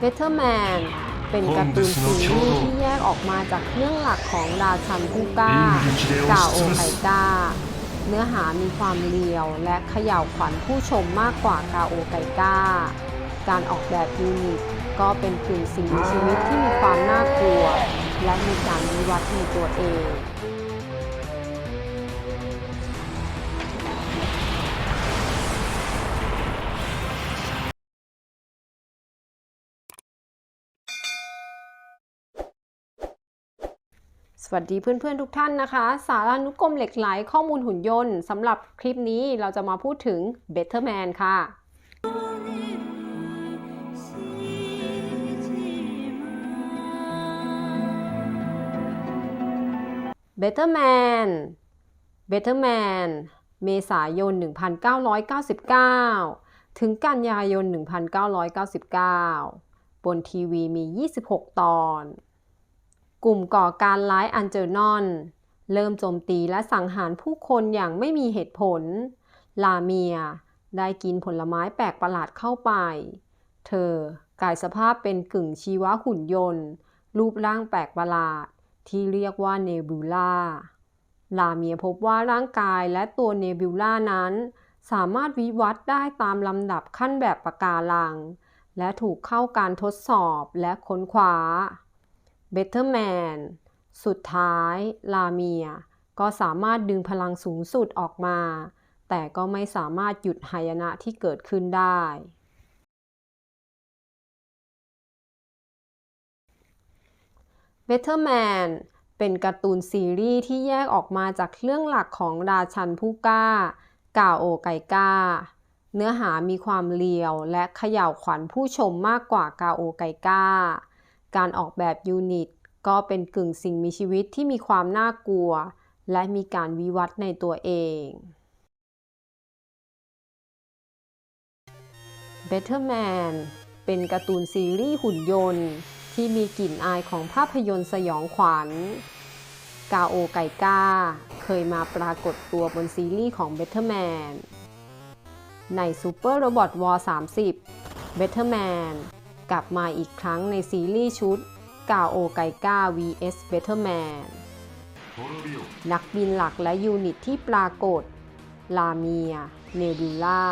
Better Man เป็นการ์ตูนซีรีส์ที่แยกออกมาจากเรื่องหลักของราชันผู้กล้ากาโอไคก้า เนื้อหามีความเลียวและเขย่าวขวัญผู้ชมมากกว่ากาโอไกก้า การออกแบบยูนิตก็เป็นกึ่งสิ่งมีชีวิตที่มีความน่ากลัว และมีการวิวัฒน์ในตัวเอง สวัสดีเพื่อนๆทุกท่านนะคะ สารานุกรมเหล็กไหลข้อมูลหุ่นยนต์สำหรับคลิปนี้เราจะมาพูดถึง Better Man ค่ะ Better Man Better Man เมษายน 1999 ถึงกันยายน 1999 บนทีวีมี 26 ตอน กลุ่มก่อการร้ายอันเจอร์นอน เริ่มโจมตีและสังหารผู้คนอย่างไม่มีเหตุผล ลาเมียได้กินผลไม้แปลกประหลาดเข้าไป เธอกลายสภาพเป็นกึ่งชีวหุ่นยนต์ รูปร่างแปลกประหลาดที่เรียกว่าเนบิวล่า ลาเมียพบว่าร่างกายและตัวเนบิวล่านั้น สามารถวิวัฒน์ได้ตามลำดับขั้นแบบปะการัง และถูกเข้าการทดสอบและค้นคว้า Better Man สุดท้าย ลาเมีย ก็สามารถดึงพลังสูงสุดออกมา แต่ก็ไม่สามารถหยุดหายนะที่เกิดขึ้นได้ Better Man เป็นการ์ตูนซีรีส์ที่แยกออกมาจากเรื่องหลักของราชันผู้กล้ากาโอไกก้า เนื้อหามีความเลียวและเขย่าวขวัญผู้ชมมากกว่ากาโอไกก้า การออกแบบยูนิตก็เป็นกึ่งสิ่งมีชีวิตที่มีความน่ากลัว และมีการวิวัฒน์ในตัวเอง Better Man เป็นการ์ตูนซีรีส์หุ่นยนต์ ที่มีกลิ่นอายของภาพยนตร์สยองขวัญ กาโอไกก้า เคยมาปรากฏตัวบนซีรีส์ของ Better Man ใน Super Robot War 30 Better Man กลับมาอีกครั้งในซีรีส์ชุดกาโอไกก้า vs Better Man นักบินหลักและยูนิตที่ปรากฏ ลาเมีย เนบิวล่า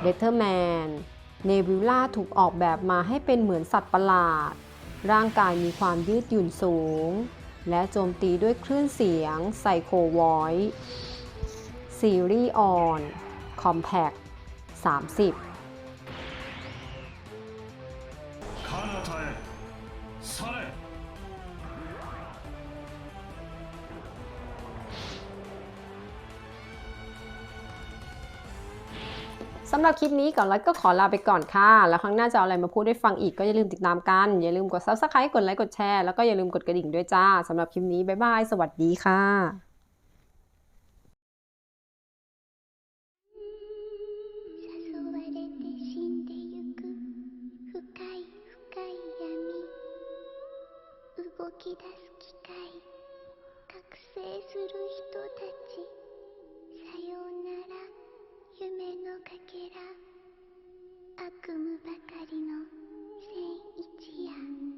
เบเ t อร์แมน เนบิวล่าถูกออกแบบมาให้เป็นเหมือนสัตว์ประหลาด ร่างกายมีความยืดหยุ่นสูง และโจมตีด้วยคลื่นเสียงไซโคไวท์ซีรีส์ออน คอมแพค30 สำหรับคลิปนี้ก่อนแล้วก็ขอลาไปก่อนค่ะ แล้วครั้งหน้าจะเอาอะไรมาพูดให้ฟังอีกก็อย่าลืมติดตามกัน อย่าลืมกด subscribe กดไลค์ กดแชร์ แล้วก็อย่าลืมกดกระดิ่งด้วยจ้า สำหรับคลิปนี้ บ๊ายบาย สวัสดีค่ะ 誘われて死んでゆく深い深い闇動き出す機械覚醒する人たち 悪夢ばかりの千一夜